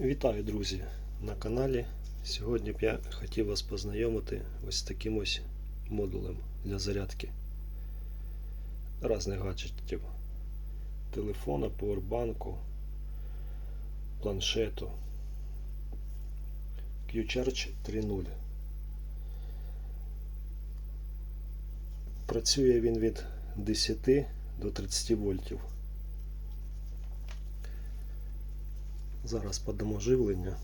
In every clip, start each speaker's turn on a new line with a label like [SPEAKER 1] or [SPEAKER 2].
[SPEAKER 1] Вітаю, друзі, на каналі. Сьогодні б я хотів вас познайомити ось з таким ось модулем для зарядки різних гаджетів. Телефона, поwerбанку, планшету. Q-Charge 3.0. Працює він від 10 до 30 вольтів. Зараз подамо живлення.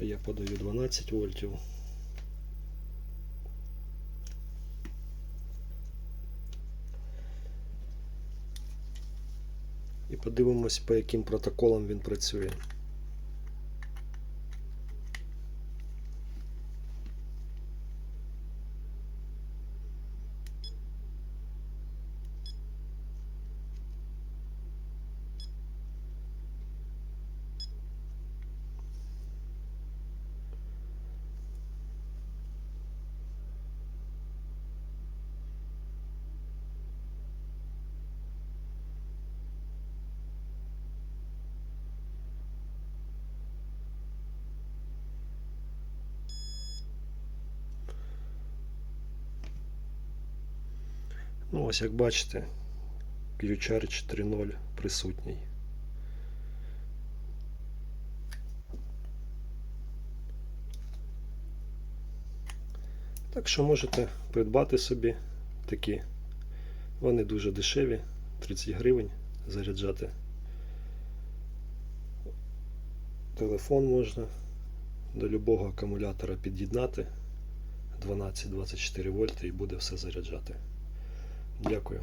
[SPEAKER 1] Я подаю 12 вольтів. І подивимось, по яким протоколам він працює. Ну, ось як бачите, Q-Charge 3.0 присутній. Так що можете придбати собі такі. Вони дуже дешеві, 30 гривень заряджати. Телефон можна до любого акумулятора під'єднати 12-24 вольти і буде все заряджати. Дякую.